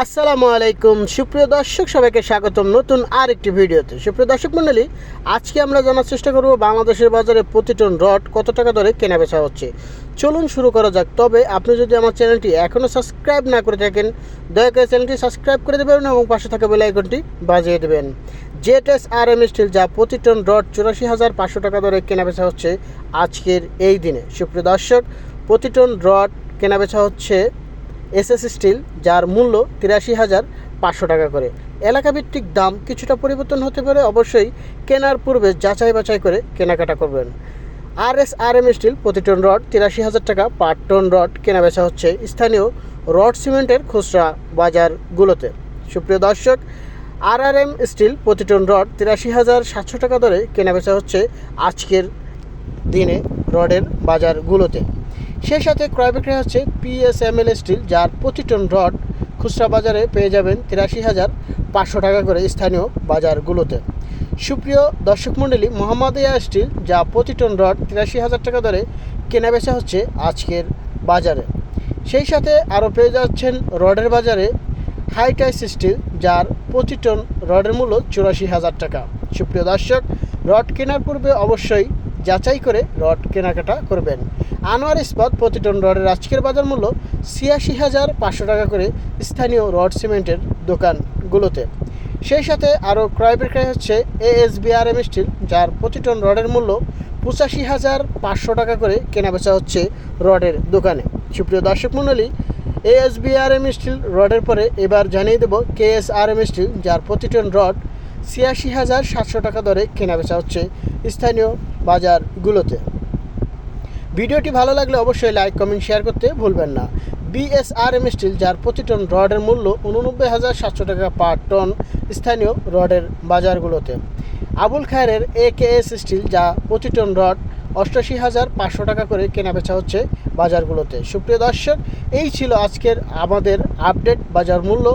আসসালামু আলাইকুম। সুপ্রিয় দর্শক, সবাইকে স্বাগতম নতুন আর একটি ভিডিওতে। সুপ্রিয় দর্শক মণ্ডলী, আজকে আমরা জানার চেষ্টা করব বাংলাদেশের বাজারে প্রতি টন রড কত টাকা দরে কেনা বেচা হচ্ছে। চলুন শুরু করা যাক। তবে আপনি যদি আমার চ্যানেলটি এখনও সাবস্ক্রাইব না করে থাকেন, দয়া করে চ্যানেলটি সাবস্ক্রাইব করে দেবেন এবং পাশে থাকা বেল আইকনটি বাজিয়ে দেবেন। Jet S R M steel যা প্রতি টন রড চুরাশি হাজার পাঁচশো টাকা দরে কেনা বেচা হচ্ছে আজকের এই দিনে। সুপ্রিয় দর্শক, প্রতি টন রড কেনা বেচা হচ্ছে এসএস স্টিল, যার মূল্য তিরাশি হাজার পাঁচশো টাকা করে। এলাকাভিত্তিক দাম কিছুটা পরিবর্তন হতে পারে, অবশ্যই কেনার পূর্বে যাচাই বাছাই করে কেনাকাটা করবেন। R S R M steel প্রতি টন রড তিরাশি হাজার টাকা পার টন রড কেনা বেচা হচ্ছে স্থানীয় রড সিমেন্টের খুচরা বাজারগুলোতে। সুপ্রিয় দর্শক আর আর এম স্টিল প্রতি টন রড তিরাশি হাজার সাতশো টাকা দরে কেনা বেচা হচ্ছে আজকের দিনে রডের বাজারগুলোতে। সেই সাথে ক্রয় বিক্রয় হচ্ছে পিএসএমএল স্টিল যার প্রতি টন রড খুচরা বাজারে পেয়ে যাবেন তিরাশি হাজার পাঁচশো টাকা করে স্থানীয় বাজারগুলোতে। সুপ্রিয় দর্শক মণ্ডলী মোহাম্মদিয়া স্টিল যা প্রতি টন রড তিরাশি হাজার টাকা দরে কেনা বেচা হচ্ছে আজকের বাজারে। সেই সাথে আরও পেয়ে যাচ্ছেন রডের বাজারে হাইটাইস স্টিল যার প্রতি টন রডের মূল্য চুরাশি হাজার টাকা। সুপ্রিয় দর্শক রড কেনার পূর্বে অবশ্যই যাচাই করে রড কেনাকাটা করবেন। আনোয়ার ইস্পাত প্রতি টন রডের আজকের বাজার মূল্য ছিয়াশি হাজার পাঁচশো টাকা করে স্থানীয় রড সিমেন্টের দোকানগুলোতে। সেই সাথে আরও ক্রয় বিক্রয় হচ্ছে এএসবিআরএম স্টিল, যার প্রতি টন রডের মূল্য পঁচাশি হাজার পাঁচশো টাকা করে কেনাবেচা হচ্ছে রডের দোকানে। সুপ্রিয় দর্শক মণ্ডলী, এএসবিআরএম স্টিল রডের পরে এবার জানিয়ে দেবো কেএসআরএম স্টিল, যার প্রতি টন রড ছিয়াশি হাজার সাতশো টাকা দরে কেনাবেচা হচ্ছে স্থানীয় বাজারগুলোতে। ভিডিওটি ভালো লাগলে অবশ্যই লাইক, কমেন্ট, শেয়ার করতে ভুলবেন না। বিএসআরএম স্টিল, যার প্রতি টন রডের মূল্য উননব্বই হাজার সাতশো টাকা পার টন স্থানীয় রডের বাজারগুলোতে। Abul Khair A K S steel, যা প্রতি টন রড অষ্টাশি হাজার পাঁচশো টাকা করে কেনাবেচা হচ্ছে বাজারগুলোতে। সুপ্রিয় দর্শক, এই ছিল আজকের আমাদের আপডেট বাজার মূল্য।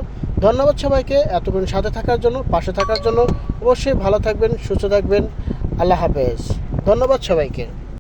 ধন্যবাদ সবাইকে, এতক্ষণ সাথে থাকার জন্য, পাশে থাকার জন্য। অবশ্যই ভালো থাকবেন, সুস্থ থাকবেন। আল্লাহ হাফেজ। ধন্যবাদ সবাইকে।